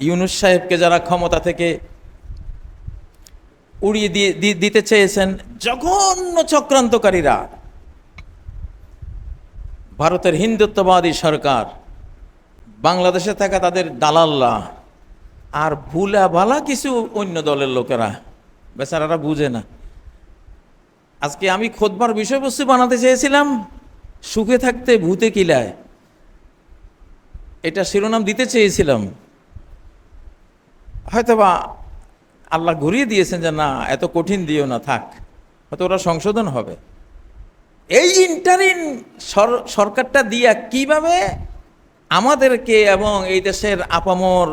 ইউনুস সাহেবকে যারা ক্ষমতা থেকে উড়িয়ে দিয়ে দিতে চেয়েছেন জঘন্য চক্রান্তকারীরা। ভারতের হিন্দুত্ববাদী সরকার, বাংলাদেশে থাকা তাদের দালাল্লা আর ভুলা ভালা কিছু অন্য দলের লোকেরা। বেচারারা বুঝে না। আজকে আমি খোদবার বিষয়বস্তু বানাতে চেয়েছিলাম, সুখে থাকতে ভূতে কিলায়। এটা শিরোনাম দিতে চেয়েছিলাম। হয়তোবা আল্লাহ ঘুরিয়ে দিয়েছেন যে, না, এত কঠিন দিও না, থাক। হয়তো ওরা সংশোধন হবে। এই ইন্টারিন সরকারটা দিয়া কীভাবে আমাদেরকে এবং এই দেশের আপামর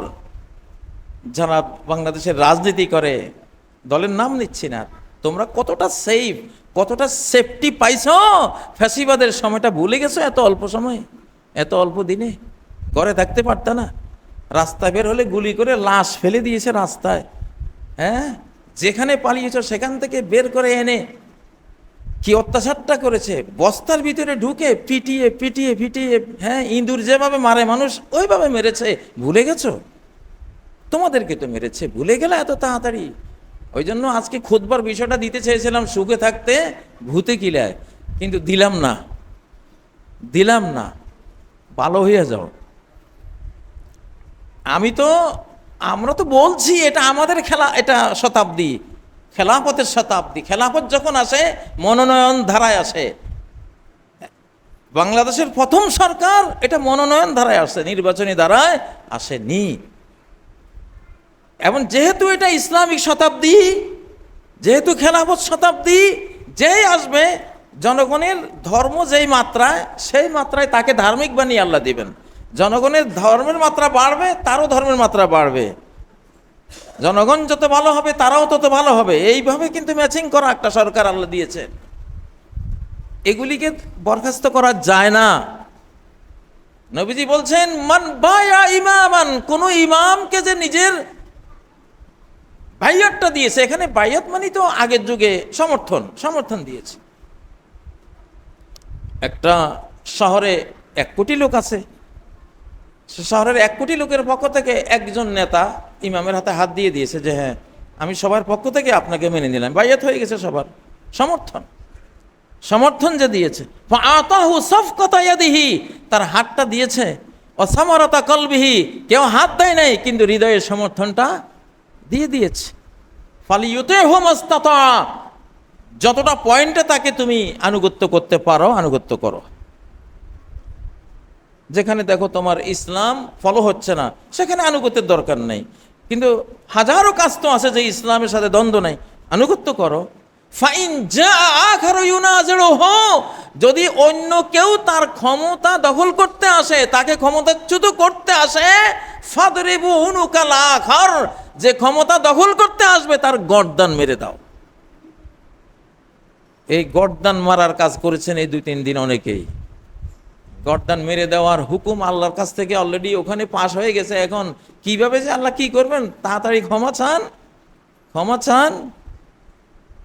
যারা বাংলাদেশের রাজনীতি করে, দলের নাম নিচ্ছি না। তোমরা কতটা সেফ কতটা সেফটি পাইছ? ফ্যাসিবাদের সময়টা ভুলে গেছো এত অল্প সময়? এত অল্প দিনে? ঘরে থাকতে পারত না। রাস্তায় বের হলে গুলি করে লাশ ফেলে দিয়েছে রাস্তায়। হ্যাঁ? যেখানে পালিয়েছ সেখান থেকে বের করে এনে কি অত্যাচারটা করেছে? বস্তার ভিতরে ঢুকে পিটিয়ে পিটিয়ে পিটিয়ে হ্যাঁ ইঁদুর যেভাবে মারে মানুষ, ওইভাবে মেরেছে। ভুলে গেছো? তোমাদেরকে তো মেরেছে। ভুলে গেলে এত তাড়াতাড়ি। ওই জন্য আজকে খুদবার বিষয়টা দিতে চেয়েছিলাম সুখে থাকতে, ভূতে কিলায়। কিন্তু দিলাম না। দিলাম না। ভালো হয়ে যাও। আমি তো, আমরা তো বলছি এটা আমাদের খেলা, এটা শতাব্দী, খেলাফতের শতাব্দী। খেলাফত যখন আসে, মনোনয়ন ধারায় আসে। বাংলাদেশের প্রথম সরকার এটা মনোনয়ন ধারায় আসে, নির্বাচনী ধারায় আসেনি। এবং যেহেতু এটা ইসলামিক শতাব্দী, যেহেতু খেলাফত শতাব্দী, যেই আসবে, জনগণের ধর্ম যেই মাত্রায়, সেই মাত্রায় তাকে ধার্মিক বানিয়ে আল্লাহ দিবেন। জনগণের ধর্মের মাত্রা বাড়বে, তারও ধর্মের মাত্রা বাড়বে। জনগণ যত ভালো হবে, তারাও তত ভালো হবে। এইভাবে কিন্তু ম্যাচিং করা একটা সরকার আল্লাহ দিয়েছে। এগুলিকে বরখাস্ত করা যায় না। নবীজি বলছেন, মান বায়া ইমামান কোন ইমামকে যে নিজের বাইয়াতটা দিয়েছে, এখানে বাইয়াত মানে তো আগের যুগে সমর্থন সমর্থন দিয়েছে। একটা শহরে এক কোটি লোক আছে। শহরের এক কোটি লোকের পক্ষ থেকে একজন নেতা ইমামের হাতে হাত দিয়ে দিয়েছে যে হ্যাঁ আমি সবার পক্ষ থেকে আপনাকে মেনে নিলাম। বাইয়াত হয়ে গেছে সবার। সমর্থন। সমর্থন যে দিয়েছে। আতাহু সফকতা ইয়াদিহি। তার হাতটা দিয়েছে। অসামরতা কলবিহি। কেউ হাত দেয় নাই, কিন্তু হৃদয়ের সমর্থনটা দিয়ে দিয়েছে। ফালিউতে হোমস্তাতা যতটা পয়েন্টে তাকে তুমি আনুগত্য করতে পারো, আনুগত্য করো। যেখানে দেখো তোমার ইসলাম ফলো হচ্ছে না, সেখানে আনুগত্যের দরকার নেই। কিন্তু হাজারো কাজ তো আছে যে ইসলামের সাথে দ্বন্দ্ব নাই। আনুগত্য করো। ফাইন যা যদি অন্য কেউ তার ক্ষমতা দখল করতে আসে, তাকে ক্ষমতাচ্যুত করতে আসে যে ক্ষমতা দখল করতে আসবে, তার গর্দান মেরে দাও। এই গর্দান মারার কাজ করেছেন এই দুই তিন দিন অনেকেই। গর্দান মেরে দেওয়ার হুকুম আল্লাহর কাছ থেকে অলরেডি ওখানে পাশ হয়ে গেছে। এখন কীভাবে যে আল্লাহ কি করবেন? তাড়াতাড়ি ক্ষমা চান। ক্ষমা চান।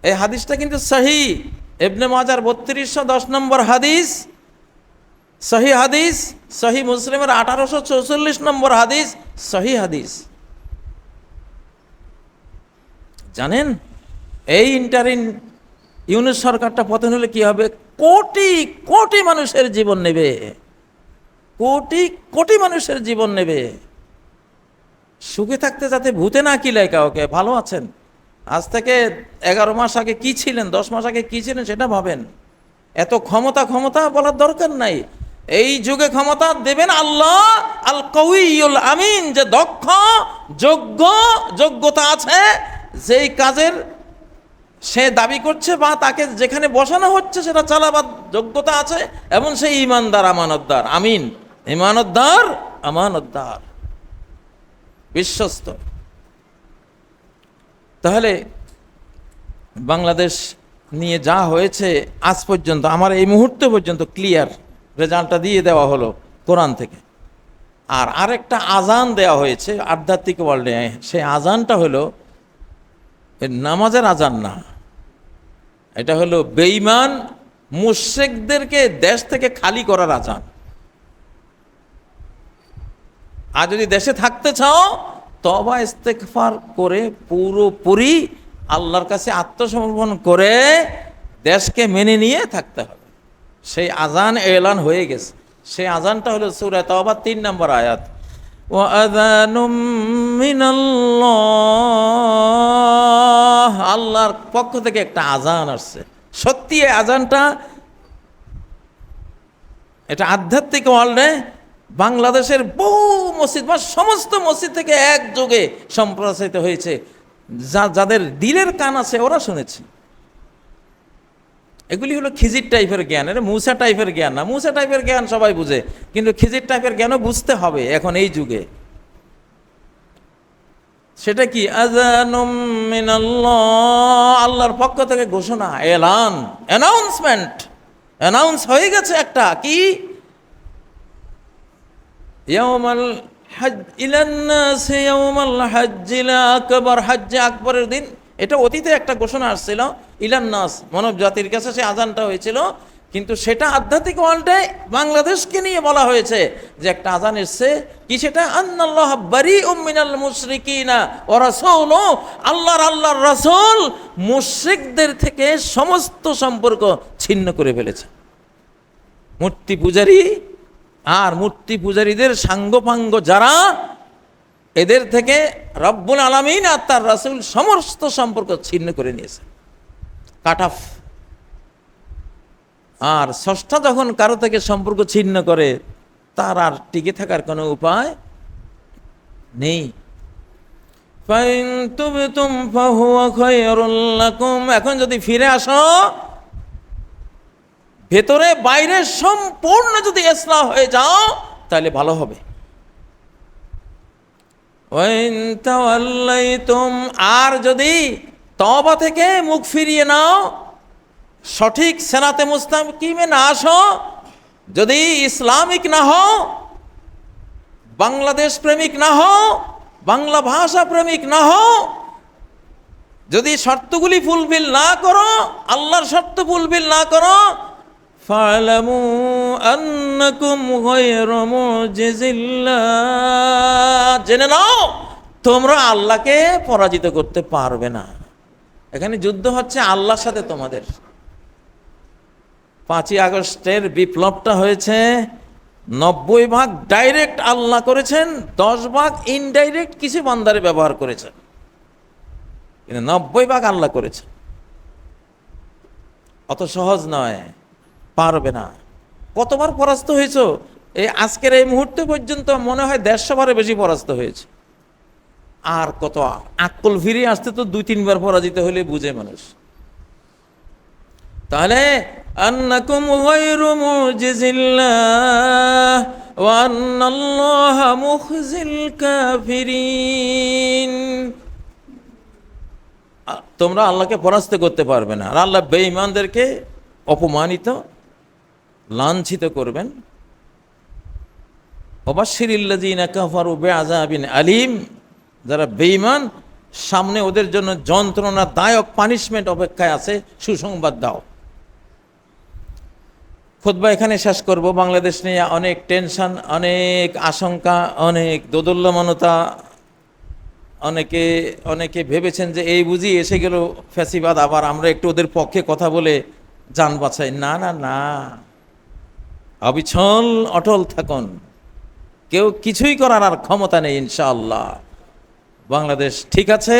এই হাদিসটা কিন্তু সহি। এবনে মাজার বত্রিশশো দশ নম্বর হাদিস। সহি হাদিস। সহি মুসলিমের আঠারোশো চৌচল্লিশ নম্বর হাদিস। সহি হাদিস। জানেন? এই ইন্টারিন ইউনিট সরকারটা পতন হলে কি হবে? কোটি কোটি মানুষের জীবন নেবে। কোটি কোটি মানুষের জীবন নেবে। সুখে থাকতে যাতে ভূতে না কিলায় কাউকে, ভালো আছেন? আজ থেকে এগারো মাস আগে কি ছিলেন, দশ মাস আগে কি ছিলেন সেটা ভাবেন। এত ক্ষমতা ক্ষমতা বলার দরকার নাই। এই যুগে ক্ষমতা দেবেন আল্লাহ, আল কউইউল আমিন, যে দক্ষ, যোগ্য, যোগ্যতা আছে, যেই কাজের সে দাবি করছে বা তাকে যেখানে বসানো হচ্ছে সেটা চালাবার যোগ্যতা আছে এবং সেই ইমানদার আমানতদার। আমিন। ইমানতদার, আমানতদার। বিশ্বস্ত। তাহলে বাংলাদেশ নিয়ে যা হয়েছে আজ পর্যন্ত, আমার এই মুহূর্ত পর্যন্ত ক্লিয়ার রেজাল্টটা দিয়ে দেওয়া হলো কোরআন থেকে। আর আরেকটা আজান দেওয়া হয়েছে আধ্যাত্মিক ওয়ার্ল্ডে সেই আজানটা হলো নামাজের আজান না। এটা হলো বেঈমান মুশেকদেরকে দেশ থেকে খালি করার আজান। আর যদি দেশে থাকতে চাও তবা ইস্তেকফার করে পুরোপুরি আল্লাহর কাছে আত্মসমর্পণ করে দেশকে মেনে নিয়ে থাকতে হবে। সেই আজান এলান হয়ে গেছে। সেই আজানটা হলো সুরা তবা তিন নম্বর আয়াত। وأذان من الله আল্লাহর পক্ষ থেকে একটা আজান আসছে সত্যি এই আজানটা এটা আধ্যাত্মিক ওয়ার্ল্ডে বাংলাদেশের বহু মসজিদ বা সমস্ত মসজিদ থেকে একযোগে সম্প্রসারিত হয়েছে যা যাদের দিলের কান আছে ওরা শুনেছে এগুলি হলো খিজির টাইপের জ্ঞান। এটা মুসা টাইপের জ্ঞান না। মুসা টাইপের জ্ঞান সবাই বুঝে। কিন্তু খিজির টাইপের জ্ঞানও বুঝতে হবে এখন এই যুগে। সেটা কি? আল্লাহর পক্ষ থেকে ঘোষণা, এলান অ্যানাউন্সমেন্ট অ্যানাউন্স হয়ে গেছে একটা। কি? ইয়াউমাল হজ ইলান নাস, ইয়াউমাল হজ্জিল আকবার। হজ্জে আকবরের দিন এটা অতীতে একটা ঘোষণা আসছিল, ইলান নাস, মানব জাতির কাছে সে আজানটা হয়েছিল, কিন্তু সেটা আধ্যাত্মিক ওয়ার্ল্ডে বাংলাদেশকে নিয়ে বলা হয়েছে যে একটা আজান এসছে। কি সেটা? আন্নাল্লাহ বারি উম্মিনাল মুশরিকিনা ও রাসূল, আল্লাহর আল্লাহর রাসূল মুশরিকদের থেকে সমস্ত সম্পর্ক ছিন্ন করে ফেলেছে। মূর্তি পূজারী আর মূর্তি পূজারীদের সাঙ্গপাঙ্গ যারা এদের থেকে রব্বুল আলমিন আর তার রাসুল সমস্ত সম্পর্ক ছিন্ন করে নিয়েছে কাট অফ। আর ষষ্ঠা যখন কারও থেকে সম্পর্ক ছিন্ন করে, তার আর টিকে থাকার কোনো উপায় নেই। এখন যদি ফিরে আসো, ভেতরে বাইরে সম্পূর্ণ যদি ইসলাম হয়ে যাও, তাহলে ভালো হবে। আর যদি তবা থেকে মুখ ফিরিয়ে নাও, সঠিক সেনাতে মুস্তাম মুস্তাকিমে না আসো? যদি ইসলামিক না হও, বাংলাদেশ প্রেমিক না হও, বাংলা ভাষা প্রেমিক না হও, যদি শর্তগুলি ফুলফিল না করো, আল্লাহর শর্ত ফুলফিল না করো ফালামু আন্নাকুম গায়রু মুজিজিল্লাহ জেনে নাও, তোমরা আল্লাহকে পরাজিত করতে পারবে না। এখানে যুদ্ধ হচ্ছে আল্লাহর সাথে তোমাদের। পাঁচই আগস্টের বিপ্লবটা হয়েছে, নব্বই ভাগ ডাইরেক্ট আল্লাহ করেছেন, দশ ভাগ ইনডাইরেক্ট কিছু বান্দারে ব্যবহার করেছেন। কিন্তু নব্বই ভাগ আল্লাহ করেছেন। অত সহজ নয়। পারবে না। কতবার পরাস্ত হয়েছ? এই আজকের এই মুহূর্তে পর্যন্ত মনে হয় দেড়শো বারে বেশি পরাস্ত হয়েছে। আর কত আকল ফিরে আসতে তো দুই তিনবার পরাজিত হলে বুঝে মানুষ। তাহলে তোমরা আল্লাহকে পরাস্ত করতে পারবে না। আর আল্লাহ বেঈমানদেরকে অপমানিত লাঞ্ছিত করবেন। অবাশির ইল্লাযীনা কাফারু বিআযাবিন আলিম, যারা বেঈমান, সামনে ওদের জন্য যন্ত্রণাদায়ক পানিশমেন্ট অপেক্ষায় আছে, সুসংবাদ দাও। খোদবা এখানে শেষ করব। বাংলাদেশ নিয়ে অনেক টেনশন, অনেক আশঙ্কা, অনেক দোদুল্যমানতা, অনেকে অনেকে ভেবেছেন যে এই বুঝি এসে গেল ফ্যাসিবাদ, আবার আমরা একটু ওদের পক্ষে কথা বলে যান বাঁচাই না না না। অবিচল অটল থাকুন। কেউ কিছুই করার আর ক্ষমতা নেই, ইনশাআল্লাহ। বাংলাদেশ ঠিক আছে,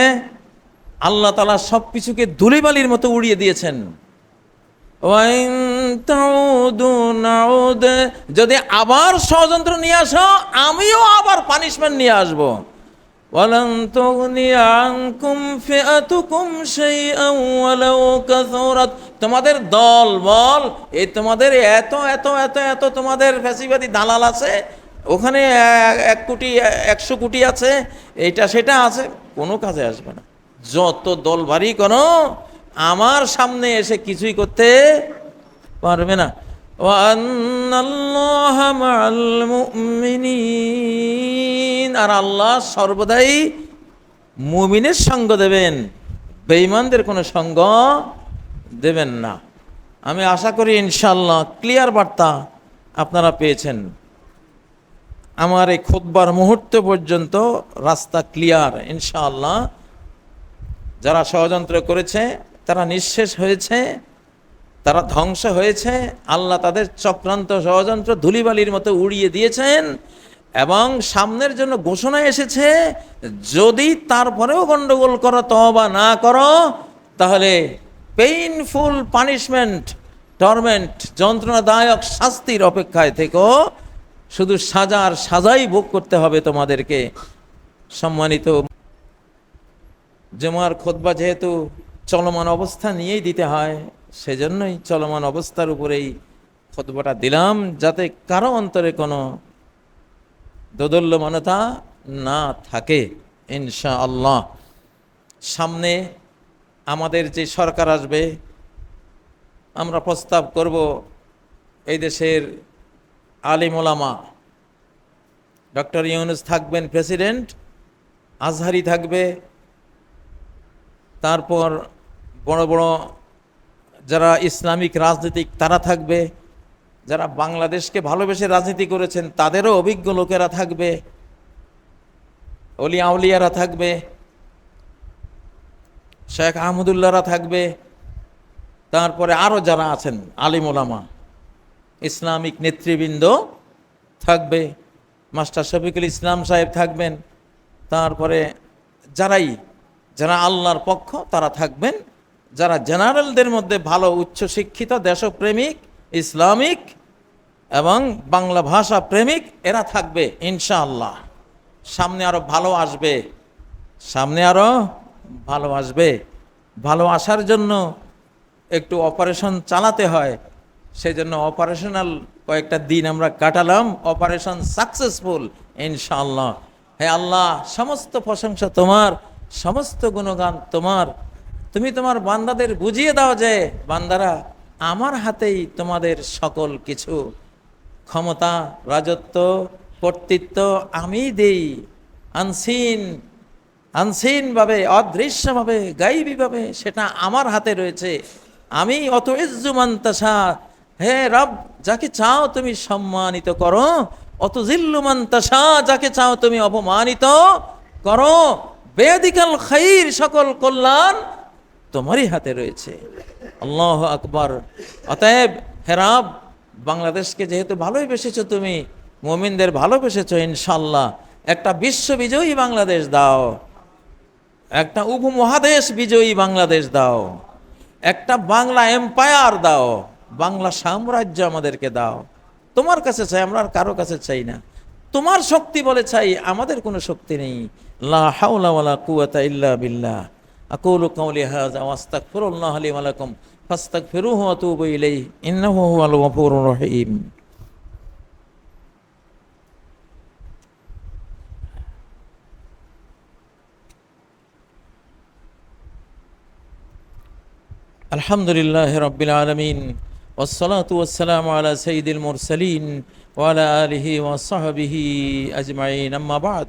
আল্লাহ তালা সব কিছুকে ধুলিবালির মতো উড়িয়ে দিয়েছেন। যদি আবার ষড়যন্ত্র নিয়ে আসো, আমিও আবার পানিশমেন্ট নিয়ে আসব। ولن تغني عنكم فئتكم شيئا ولو كثرت তোমাদের দল বল এই তোমাদের এত এত এত এত তোমাদের ফ্যাসিবাদী দালাল আছে ওখানে এক- এক কোটি একশো কোটি আছে এইটা সেটা আছে কোনো কাজে আসবে না যত দল ভারী কোনো আমার সামনে এসে কিছুই করতে পারবে না وأن الله مع মুমিন আর আল্লাহ সর্বদাই মুমিনের সঙ্গ দেবেন। বেঈমানদের কোনো সঙ্গ দেবেন না। আমি আশা করি ইনশাল্লাহ ক্লিয়ার বার্তা আপনারা পেয়েছেন। আমার এই খুদ্বার মুহূর্ত পর্যন্ত রাস্তা ক্লিয়ার, ইনশাআল্লাহ। যারা ষড়যন্ত্র করেছে, তারা নিঃশেষ হয়েছে, তারা ধ্বংস হয়েছে। আল্লাহ তাদের চক্রান্ত ষড়যন্ত্র ধুলিবালির মতো উড়িয়ে দিয়েছেন। এবং সামনের জন্য ঘোষণা এসেছে, যদি তারপরেও গন্ডগোল করো তবা না করো, তাহলে পেইনফুল পানিশমেন্ট টর্মেন্ট যন্ত্রণাদায়ক শাস্তির অপেক্ষায় থেকেও শুধু সাজার সাজাই ভোগ করতে হবে তোমাদেরকে। সম্মানিত জমার খোদবা যেহেতু চলমান অবস্থা নিয়েই দিতে হয়, সেজন্যই চলমান অবস্থার উপরেই খোদবাটা দিলাম, যাতে কারও অন্তরে কোনো দোদল্যমানতা না থাকে ইনশা আল্লাহ সামনে আমাদের যে সরকার আসবে, আমরা প্রস্তাব করব এই দেশের আলিম ওলামা। ডক্টর ইউনুস থাকবেন প্রেসিডেন্ট, আজহারি থাকবে, তারপর বড় বড় যারা ইসলামিক রাজনীতিক তারা থাকবে যারা বাংলাদেশকে ভালোবেসে রাজনীতি করেছেন, তাদেরও অভিজ্ঞ লোকেরা থাকবে, অলি আউলিয়ারা থাকবে, শেখ আহমদুল্লাহরা থাকবে, তারপরে আরও যারা আছেন, আলিম ওলামা ইসলামিক নেতৃবৃন্দ থাকবে, মাস্টার শফিকুল ইসলাম সাহেব থাকবেন, তারপরে যারাই, যারা আল্লাহর পক্ষ, তারা থাকবেন, যারা জেনারেলদের মধ্যে ভালো, উচ্চশিক্ষিত, দেশপ্রেমিক, ইসলামিক এবং বাংলা ভাষা প্রেমিক এরা থাকবে, ইনশাআল্লাহ। সামনে আরও ভালো আসবে। সামনে আরও ভালো আসবে। ভালো আসার জন্য একটু অপারেশন চালাতে হয়। সেই জন্য অপারেশনাল কয়েকটা দিন আমরা কাটালাম। অপারেশন সাকসেসফুল, ইনশাআল্লাহ। হে আল্লাহ, সমস্ত প্রশংসা তোমার, সমস্ত গুণগান তোমার। তুমি তোমার বান্দাদের বুঝিয়ে দাও যে, বান্দারা, আমার হাতেই তোমাদের সকল কিছু। ক্ষমতা, রাজত্ব, কর্তৃত্ব আমি দেই। আনসিন, আনসিনভাবে, অদৃশ্যভাবে, গাইবীভাবে সেটা আমার হাতে রয়েছে। আমি অত ইজ্জুমান্তাসা হে রব, যাকে চাও তুমি সম্মানিত করো। অত জিল্লুমান্তাসা যাকে চাও তুমি অপমানিত করো। বেদিকাল খাইর সকল কল্যাণ তোমারই হাতে রয়েছে। আল্লাহ আকবর। অতএব হেরাব বাংলাদেশকে যেহেতু ভালোই বেসেছো তুমি, মোমিনদের ভালোবেসেছো ইনশাল্লাহ। একটা বিশ্ব বিজয়ী বাংলাদেশ দাও। একটা উপমহাদেশ বিজয়ী বাংলাদেশ দাও। একটা বাংলা এম্পায়ার দাও। বাংলা সাম্রাজ্য আমাদেরকে দাও। তোমার কাছে চাই, আমরা আর কারও কাছে চাই না। তোমার শক্তি বলে চাই, আমাদের কোনো শক্তি নেই। লা হাওলা ইল্লা বিল্লাহ। আকুলু কাউলি হাযা ওয়া আস্তাগফিরুল্লাহ লি ওয়া ফাস্তাক ফেরু হওয়া তু বইলেই ইন্না হু আল গফুর রহিম। আলহামদুলিল্লাহ রব্বিল আলমিন ওসলাত ওসালাম আলা সঈদুল মুরসালিন ওয়ালা আলহি ওয়াসাহাবিহি আজমাইন। আম্মাবাদ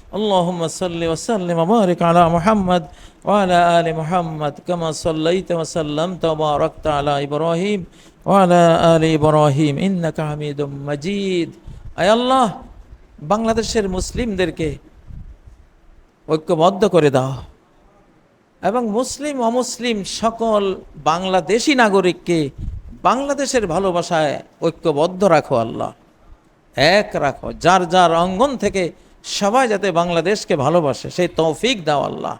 اللهم صل وسلم وبارك على محمد وعلى آل محمد كما صليت وسلمت وباركت على إبراهيم وعلى آل إبراهيم إنك حميد مجيد أي الله বাংলাদেশের মুসলিমদেরকে ঐক্যবদ্ধ করে দাও এবং মুসলিম অমুসলিম সকল বাংলাদেশি নাগরিককে বাংলাদেশের ভালোবাসায় ঐক্যবদ্ধ রাখো আল্লাহ এক রাখো যার যার অঙ্গন থেকে সবাই যাতে বাংলাদেশকে ভালোবাসে, সেই তৌফিক দাও আল্লাহ।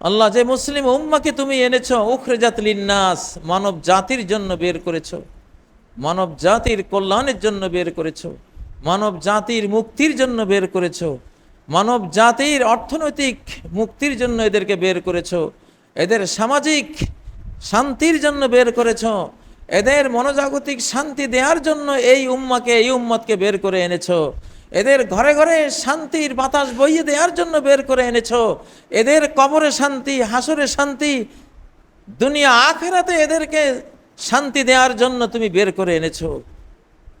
আল্লাহ, যে মুসলিম উম্মাকে তুমি এনেছ উখরে জাতলিন্নাস মানব জাতির জন্য বের করেছ, মানব জাতির কল্যাণের জন্য বের করেছ, মানব জাতির মুক্তির জন্য বের করেছ, মানব জাতির অর্থনৈতিক মুক্তির জন্য এদেরকে বের করেছ, এদের সামাজিক শান্তির জন্য বের করেছ, এদের মনোজাগতিক শান্তি দেওয়ার জন্য এই উম্মাকে, এই উম্মতকে বের করে এনেছ। এদের ঘরে ঘরে শান্তির বাতাস বইয়ে দেওয়ার জন্য বের করে এনেছ। এদের কবরে শান্তি, হাসরে শান্তি, দুনিয়া আখেরাতে এদেরকে শান্তি দেওয়ার জন্য তুমি বের করে এনেছ।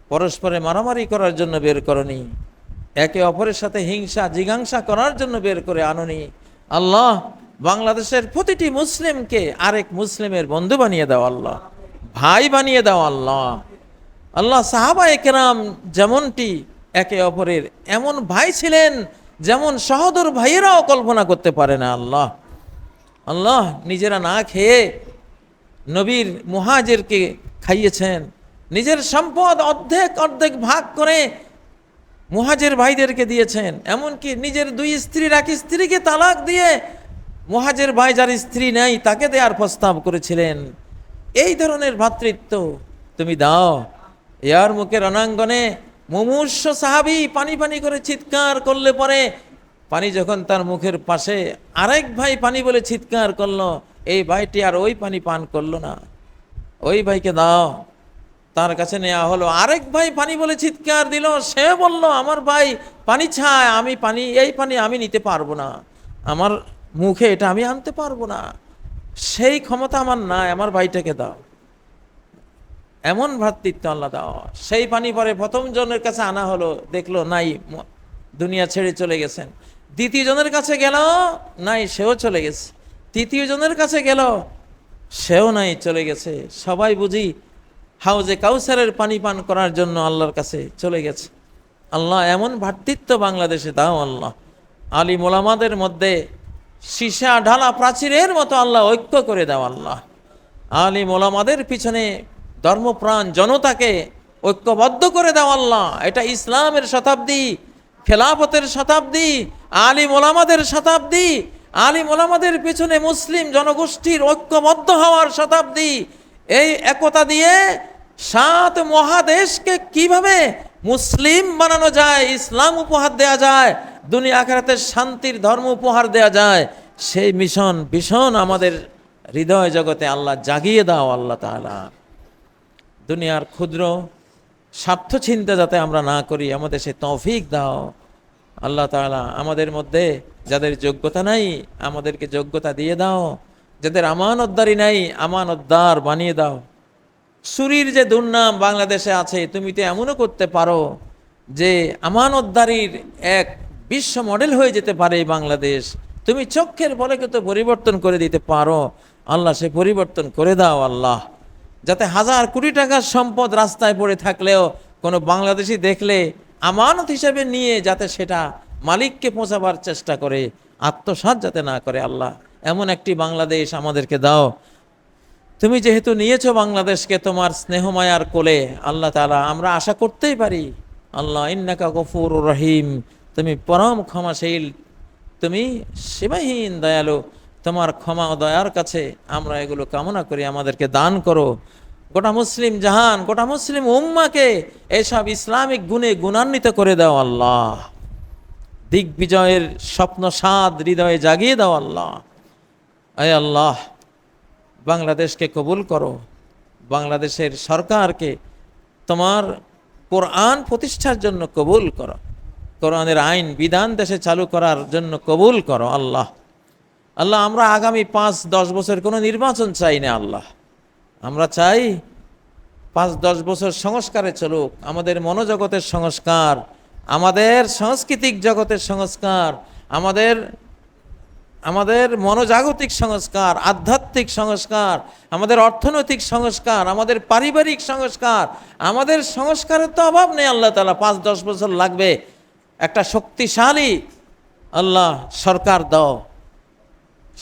পরস্পরে মারামারি করার জন্য বের করনি। একে অপরের সাথে হিংসা, জিজ্ঞাসা করার জন্য বের করে আননি। আল্লাহ, বাংলাদেশের প্রতিটি মুসলিমকে আরেক মুসলিমের বন্ধু বানিয়ে দাও আল্লাহ। ভাই বানিয়ে দাও আল্লাহ। আল্লাহ সাহাবা একরাম যেমনটি একে অপরের এমন ভাই ছিলেন যেমন সহদর ভাইয়েরাও কল্পনা করতে পারে না আল্লাহ। আল্লাহ নিজেরা না খেয়ে নবীর মুহাজেরকে খাইয়েছেন। নিজের সম্পদ অর্ধেক অর্ধেক ভাগ করে মুহাজের ভাইদেরকে দিয়েছেন। এমনকি নিজের দুই স্ত্রীর এক স্ত্রীকে তালাক দিয়ে মুহাজের ভাই যার স্ত্রী নেই তাকে দেওয়ার প্রস্তাব করেছিলেন। এই ধরনের ভ্রাতৃত্ব তুমি দাও। এয়ার মুখের রণাঙ্গনে মুমূর্ষ সাহাবি পানি পানি করে চিৎকার করলে পরে পানি যখন তার মুখের পাশে আরেক ভাই পানি বলে চিৎকার করল, এই ভাইটি আর ওই পানি পান করল না। ওই ভাইকে দাও। তার কাছে নেওয়া হলো। আরেক ভাই পানি বলে চিৎকার দিল। সে বলল, আমার ভাই, পানি ছায়, আমি পানি, এই পানি আমি নিতে পারব না। আমার মুখে এটা আমি আনতে পারব না। সেই ক্ষমতা আমার নাই, আমার ভাইটাকে দাও। এমন ভ্রাতৃত্ব আল্লাহ দাও। সেই পানি পরে প্রথম জনের কাছে আনা হলো, দেখল, নাই দুনিয়া ছেড়ে চলে গেছেন। দ্বিতীয় জনের কাছে গেল, নাই, সেও চলে গেছে। তৃতীয় জনের কাছে গেল, সেও নাই, চলে গেছে। সবাই বুঝি হাউজে কাউসারের পানি পান করার জন্য আল্লাহর কাছে চলে গেছে। আল্লাহ, এমন ভ্রাতৃত্ব বাংলাদেশে দাও আল্লাহ। আলী মোলামাদের মধ্যে সীসা, ঢালা প্রাচীরের মতো আল্লাহ ঐক্য করে দাও আল্লাহ। আলী মোলামাদের পিছনে ধর্মপ্রাণ জনতাকে ঐক্যবদ্ধ করে দাও আল্লাহ। এটা ইসলামের শতাব্দী, খেলাফতের শতাব্দী আলী মোলামাদের শতাব্দী আলী মোলামাদের পিছনে মুসলিম জনগোষ্ঠীর ঐক্যবদ্ধ হওয়ার শতাব্দী। এই একতা দিয়ে সাত মহাদেশকে কীভাবে মুসলিম বানানো যায়, ইসলাম উপহার দেয়া যায়, দুনিয়া আখেরাতের শান্তির ধর্ম উপহার দেয়া যায়, সেই মিশন ভীষণ আমাদের হৃদয় জগতে আল্লাহ জাগিয়ে দাও আল্লাহ তাআলা। দুনিয়ার ক্ষুদ্র স্বার্থ চিন্তা যাতে আমরা না করি, আমাদের সে তৌফিক দাও। আল্লাহ তাআলা আমাদের মধ্যে যাদের যোগ্যতা নাই, আমাদেরকে যোগ্যতা দিয়ে দাও। যাদের আমানতদারি নাই আমানতদার বানিয়ে দাও। সুরির যে দুর্নাম বাংলাদেশে আছে, তুমি তো এমনও করতে পারো যে আমানতদারির এক বিশ্ব মডেল হয়ে যেতে পারে বাংলাদেশ। তুমি চক্ষের বলকে তো পরিবর্তন করে দিতে পারো। আল্লাহ সে পরিবর্তন করে দাও, আল্লাহ। যাতে হাজার কোটি টাকার সম্পদ রাস্তায় পড়ে থাকলেও কোনো বাংলাদেশি দেখলে আমানত হিসেবে নিয়ে যাতে সেটা মালিককে পৌঁছাবার চেষ্টা করে, আত্মসাৎ যাতে না করে আল্লাহ। এমন একটি বাংলাদেশ আমাদেরকে দাও। তুমি যেহেতু নিয়েছো বাংলাদেশকে তোমার স্নেহমায়ার কোলে, আল্লাহ তালা আমরা আশা করতেই পারি, আল্লাহ ইন্নাকা গফুর রহিম, তুমি পরম ক্ষমাশীল, তুমি সীমাহীন দয়ালু তোমার ক্ষমা দয়ার কাছে আমরা এগুলো কামনা করি, আমাদেরকে দান করো। গোটা মুসলিম জাহান, গোটা মুসলিম উম্মাকে এসব ইসলামিক গুণে গুণান্বিত করে দাও আল্লাহ। দিগ্বিজয়ের স্বপ্ন সাদ হৃদয়ে জাগিয়ে দাও আল্লাহ। আয় আল্লাহ, বাংলাদেশকে কবুল করো। বাংলাদেশের সরকারকে তোমার কোরআন প্রতিষ্ঠার জন্য কবুল করো। কোরআনের আইন, বিধান দেশে চালু করার জন্য কবুল করো আল্লাহ। আল্লাহ, আমরা আগামী পাঁচ, দশ বছর কোনো নির্বাচন চাই না আল্লাহ। আমরা চাই পাঁচ, দশ বছর সংস্কারে চলুক। আমাদের মনোজগতের সংস্কার, আমাদের সাংস্কৃতিক জগতের সংস্কার, আমাদের আমাদের মনোজাগতিক সংস্কার, আধ্যাত্মিক সংস্কার, আমাদের অর্থনৈতিক সংস্কার, আমাদের পারিবারিক সংস্কার, আমাদের সংস্কারের তো অভাব নেই আল্লাহ তালা পাঁচ, দশ বছর লাগবে। একটা শক্তিশালী আল্লাহ সরকার দাও।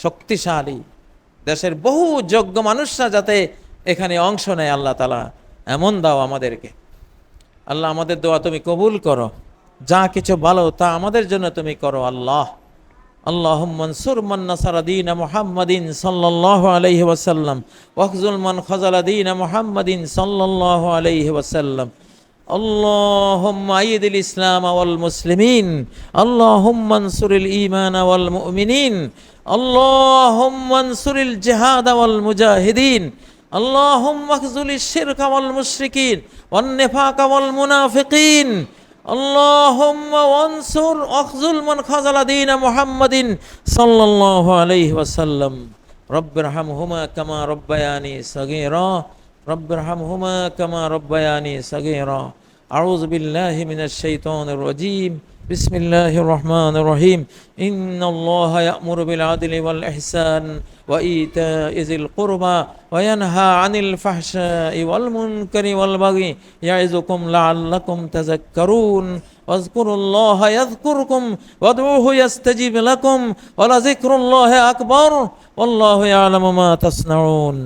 শক্তিশালী। দেশের বহু যোগ্য মানুষরা যাতে এখানে অংশ নেয় আল্লাহ তালা এমন দাও আমাদেরকে। আল্লাহ আমাদের দোয়া তুমি কবুল করো। যা কিছু ভালো তা আমাদের জন্য তুমি করো আল্লাহ। আল্লাহ মনসুর মন্নাসারদিন মোহাম্মদিন সাল্লাহ আলহি ওয়াসাল্লাম ওয়াকজুল মন খজালাদিন মোহাম্মদিন সাল্লাহ আলহি ওয়াসাল্লাম। محمد صلى الله عليه وسلم اللهم أيد الإسلام والمسلمين اللهم انصر الإيمان والمؤمنين اللهم انصر الجهاد والمجاهدين اللهم اخذل الشرك والمشركين والنفاق والمنافقين اللهم وانصر اخذل من خذل دين محمد صلى الله عليه وسلم رب ارحمهما كما ربياني صغيرا رب ارحمهما كما ربياني صغيرا أعوذ بالله من الشيطان الرجيم بسم الله الرحمن الرحيم إن الله يأمر بالعدل والإحسان وإيتاء ذي القربى وينهى عن الفحشاء والمنكر والبغي يعظكم لعلكم تذكرون واذكروا الله يذكركم وادعوه يستجيب لكم ولذكر الله أكبر والله يعلم ما تصنعون